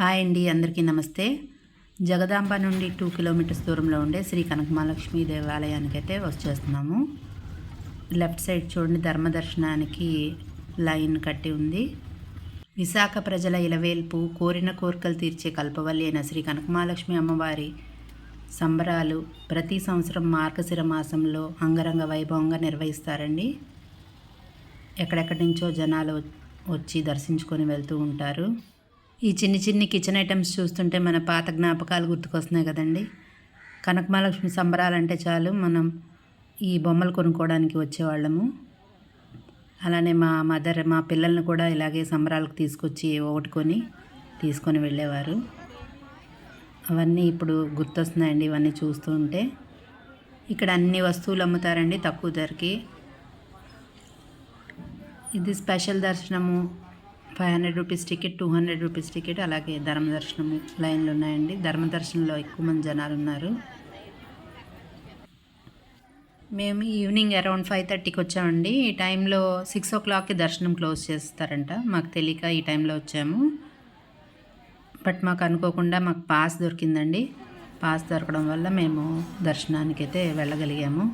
Hi అండి అందరికీ నమస్తే. జగదాంబ నుండి టూ కిలోమీటర్స్ దూరంలో ఉండే శ్రీ కనకమహాలక్ష్మి దేవాలయానికి అయితే వచ్చేస్తున్నాము. లెఫ్ట్ సైడ్ చూడండి ధర్మ దర్శనానికి లైన్ కట్టి ఉంది. విశాఖ ప్రజల ఇలవేల్పు కోరిన కోరికలు తీర్చే కల్పవల్లి అయిన శ్రీ కనకమహాలక్ష్మి అమ్మవారి సంబరాలు ప్రతి సంవత్సరం మార్గశిర మాసంలో అంగరంగ వైభవంగా నిర్వహిస్తారండి. ఎక్కడెక్కడి నుంచో జనాలు వచ్చి దర్శించుకొని వెళ్తూ ఉంటారు. ఈ చిన్ని చిన్ని కిచెన్ ఐటమ్స్ చూస్తుంటే మన పాత జ్ఞాపకాలు గుర్తుకొస్తున్నాయి కదండి. కనకమహాలక్ష్మి సంబరాలంటే చాలు మనం ఈ బొమ్మలు కొనుక్కోవడానికి వచ్చేవాళ్ళము. అలానే మా మదర్ మా పిల్లల్ని కూడా ఇలాగే సంబరాలకు తీసుకొచ్చి ఒకటి కొని తీసుకొని వెళ్ళేవారు. అవన్నీ ఇప్పుడు గుర్తొస్తున్నాయండి ఇవన్నీ చూస్తూ ఉంటే. ఇక్కడ అన్ని వస్తువులు అమ్ముతారండి తక్కువ ధరకి. ఇది స్పెషల్ దర్శనము. Five hundred rupees ticket two hundred rupees ticket అలాగే ధర్మ దర్శనము లైన్లు ఉన్నాయండి. ధర్మ దర్శనంలో ఎక్కువ మంది జనాలు ఉన్నారు. మేము ఈవినింగ్ అరౌండ్ ఫైవ్ థర్టీకి వచ్చామండి. ఈ టైంలో సిక్స్ ఓ క్లాక్కి దర్శనం క్లోజ్ చేస్తారంట. మాకు తెలియక ఈ టైంలో వచ్చాము. బట్ మాకు అనుకోకుండా మాకు పాస్ దొరికిందండి. పాస్ దొరకడం వల్ల మేము దర్శనానికి అయితే వెళ్ళగలిగాము.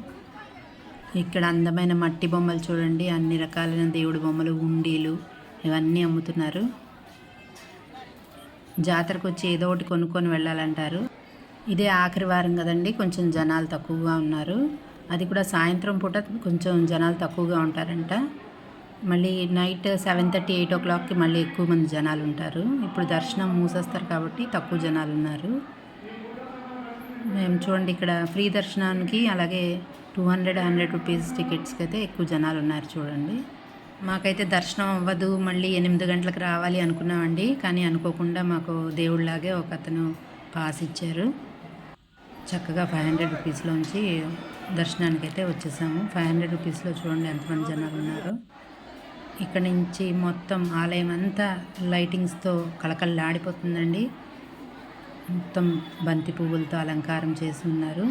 ఇక్కడ అందమైన మట్టి బొమ్మలు చూడండి. అన్ని రకాలైన దేవుడి బొమ్మలు ఉండీలు ఇవన్నీ అమ్ముతున్నారు. జాతరకు వచ్చి ఏదో ఒకటి కొనుక్కొని వెళ్ళాలంటారు. ఇదే ఆఖరి వారం కదండి కొంచెం జనాలు తక్కువగా ఉన్నారు. అది కూడా సాయంత్రం పూట కొంచెం జనాలు తక్కువగా ఉంటారంట. మళ్ళీ నైట్ సెవెన్ థర్టీ ఎయిట్ ఓ క్లాక్కి మళ్ళీ ఎక్కువ మంది జనాలు ఉంటారు. ఇప్పుడు దర్శనం మూసేస్తారు కాబట్టి తక్కువ జనాలు ఉన్నారు. మేము చూడండి ఇక్కడ ఫ్రీ దర్శనానికి అలాగే టూ హండ్రెడ్ హండ్రెడ్ రూపీస్ టికెట్స్కి అయితే ఎక్కువ జనాలు ఉన్నారు చూడండి. మాకైతే దర్శనం అవ్వదు మళ్ళీ ఎనిమిది గంటలకు రావాలి అనుకున్నామండి. కానీ అనుకోకుండా మాకు దేవుళ్ళలాగే ఒక అతను పాస్ ఇచ్చారు. చక్కగా ఫైవ్ హండ్రెడ్ రూపీస్లోంచి దర్శనానికి అయితే వచ్చేసాము. ఫైవ్ హండ్రెడ్ రూపీస్లో చూడండి ఎంతమంది జనాలు ఉన్నారు. ఇక్కడ నుంచి మొత్తం ఆలయం అంతా లైటింగ్స్తో కళకళలాడిపోతుందండి. మొత్తం బంతి పువ్వులతో అలంకారం చేసి ఉన్నారు.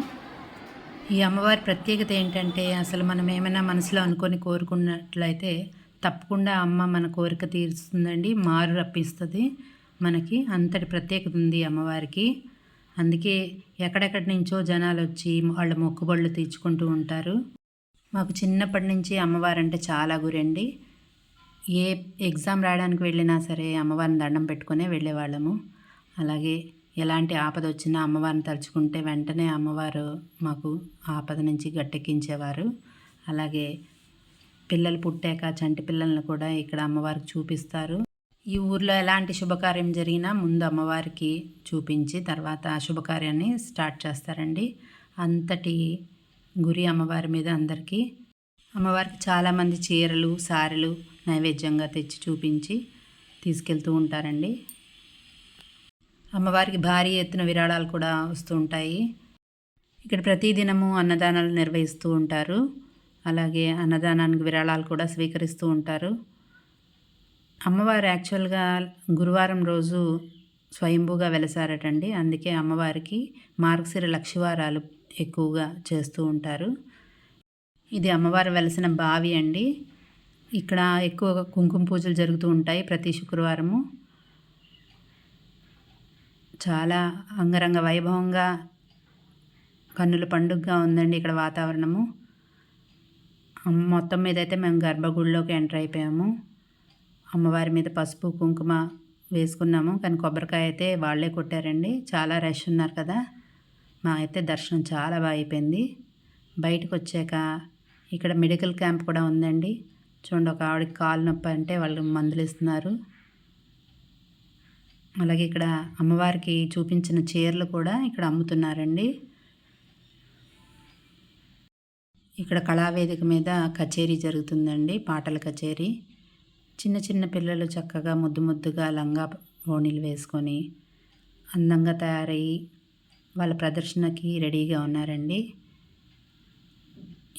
ఈ అమ్మవారి ప్రత్యేకత ఏంటంటే అసలు మనం ఏమైనా మనసులో అనుకొని కోరుకున్నట్లయితే తప్పకుండా అమ్మ మన కోరిక తీరుస్తుందండి మారు రప్పిస్తుంది మనకి. అంతటి ప్రత్యేకత ఉంది అమ్మవారికి. అందుకే ఎక్కడెక్కడి నుంచో జనాలు వచ్చి వాళ్ళ మొక్కుబళ్ళు తీర్చుకుంటూ ఉంటారు. మాకు చిన్నప్పటి నుంచి అమ్మవారు అంటే చాలా గురండి. ఏ ఎగ్జామ్ రాయడానికి వెళ్ళినా సరే అమ్మవారిని దండం పెట్టుకునే వెళ్ళేవాళ్ళము. అలాగే ఎలాంటి ఆపద వచ్చినా అమ్మవారిని తలుచుకుంటే వెంటనే అమ్మవారు మాకు ఆపద నుంచి గట్టెక్కించేవారు. అలాగే పిల్లలు పుట్టాక చంటి పిల్లల్ని కూడా ఇక్కడ అమ్మవారికి చూపిస్తారు. ఈ ఊర్లో ఎలాంటి శుభకార్యం జరిగినా ముందు అమ్మవారికి చూపించి తర్వాత ఆ శుభకార్యాన్ని స్టార్ట్ చేస్తారండి. అంతటి గురి అమ్మవారి మీద అందరికీ అమ్మవారికి చాలామంది చీరలు సారెలు నైవేద్యంగా తెచ్చి చూపించి తీసుకెళ్తూ ఉంటారండి. అమ్మవారికి భారీ ఎత్తున విరాళాలు కూడా వస్తూ ఉంటాయి. ఇక్కడ ప్రతిదినము అన్నదానాలు నిర్వహిస్తూ ఉంటారు. అలాగే అన్నదానానికి విరాళాలు కూడా స్వీకరిస్తూ ఉంటారు. అమ్మవారు యాక్చువల్గా గురువారం రోజు స్వయంభూగా వెలసారటండి. అందుకే అమ్మవారికి మార్గశిర లక్షివారాలు ఎక్కువగా చేస్తూ ఉంటారు. ఇది అమ్మవారు వెలసిన బావి అండి. ఇక్కడ ఎక్కువగా కుంకుమ పూజలు జరుగుతూ ఉంటాయి ప్రతి శుక్రవారము. చాలా అంగరంగ వైభవంగా కన్నుల పండుగగా ఉందండి ఇక్కడ వాతావరణము. మొత్తం మీద అయితే మేము గర్భగుడిలోకి ఎంటర్ అయిపోయాము. అమ్మవారి మీద పసుపు కుంకుమ వేసుకున్నాము. కానీ కొబ్బరికాయ అయితే వాళ్ళే కొట్టారండి. చాలా రష్ ఉన్నారు కదా. మా అయితే దర్శనం చాలా బాగా అయిపోయింది. బయటకు వచ్చాక ఇక్కడ మెడికల్ క్యాంప్ కూడా ఉందండి. చూడండి ఒక ఆవిడకి కాలు నొప్పి అంటే వాళ్ళు మందులు ఇస్తున్నారు. అలాగే ఇక్కడ అమ్మవారికి చూపించిన చీరలు కూడా ఇక్కడ అమ్ముతున్నారండి. ఇక్కడ కళావేదిక మీద కచేరీ జరుగుతుందండి పాటల కచేరీ. చిన్న చిన్న పిల్లలు చక్కగా ముద్దు ముద్దుగా లంగా ఓణీలు వేసుకొని అందంగా తయారయ్యి వాళ్ళ ప్రదర్శనకి రెడీగా ఉన్నారండి.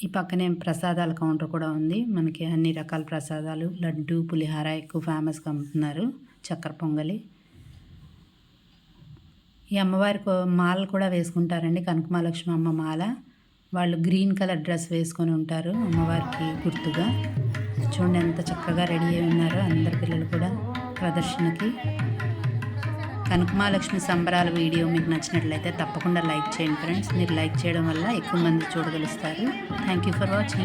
ఈ పక్కనే ప్రసాదాల కౌంటర్ కూడా ఉంది. మనకి అన్ని రకాల ప్రసాదాలు లడ్డు పులిహార ఎక్కువ ఫేమస్గా అమ్ముతున్నారు చక్కెర పొంగలి. ఈ అమ్మవారికి మాల కూడా వేసుకుంటారండి కనకమాలక్ష్మి అమ్మ మాల. వాళ్ళు గ్రీన్ కలర్ డ్రెస్ వేసుకొని ఉంటారు అమ్మవారికి గుర్తుగా. చూడండి ఎంత చక్కగా రెడీ అయి ఉన్నారో అందరి పిల్లలు కూడా ప్రదర్శనకి. కనకమాలక్ష్మి సంబరాల వీడియో మీకు నచ్చినట్లయితే తప్పకుండా లైక్ చేయండి ఫ్రెండ్స్. మీరు లైక్ చేయడం వల్ల ఎక్కువ మంది చూడగలుస్తారు. Thank you for watching.